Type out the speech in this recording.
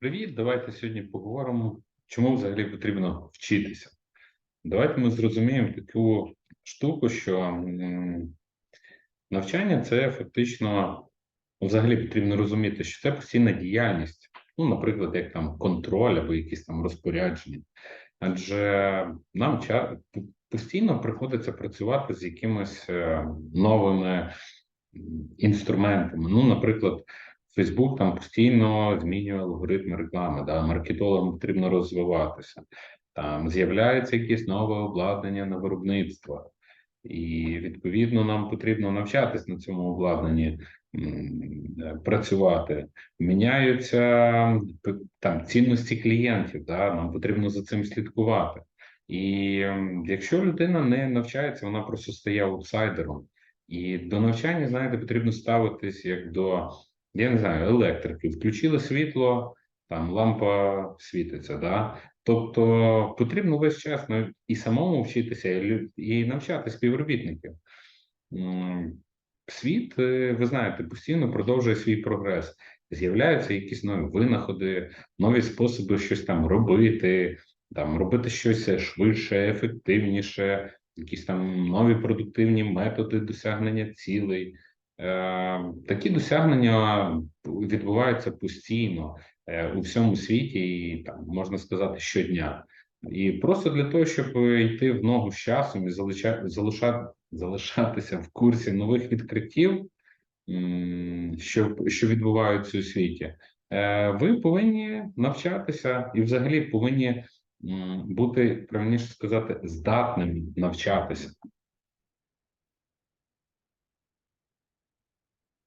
Привіт, давайте сьогодні поговоримо, чому взагалі потрібно вчитися. Давайте ми зрозуміємо таку штуку, що навчання це фактично ну, взагалі потрібно розуміти, що це постійна діяльність, ну, наприклад, як там контроль або якісь там розпорядження. Адже нам постійно приходиться працювати з якимись е, новими інструментами. Ну, наприклад, Фейсбук там постійно змінює алгоритми реклами, да, маркетологам потрібно розвиватися. Там з'являється якесь нове обладнання на виробництво, і відповідно нам потрібно навчатись на цьому обладнанні працювати. Міняються там цінності клієнтів, да, нам потрібно за цим слідкувати. І якщо людина не навчається, вона просто стає аутсайдером. І до навчання, знаєте, потрібно ставитись як до я не знаю, електрики, включили світло, там лампа світиться, да? Тобто потрібно весь час ну, і самому вчитися, і навчати співробітників. Світ, е, ви знаєте, постійно продовжує свій прогрес. З'являються якісь нові винаходи, нові способи щось там робити, там робити щось швидше, ефективніше, якісь там нові продуктивні методи досягнення цілей. Е, Такі досягнення відбуваються постійно е, у всьому світі, і там можна сказати щодня. І просто для того, щоб йти в ногу з часом і залишати, залишатися в курсі нових відкриттів, що, що відбуваються у світі, е, ви повинні навчатися і взагалі повинні бути, правильніше сказати, здатними навчатися.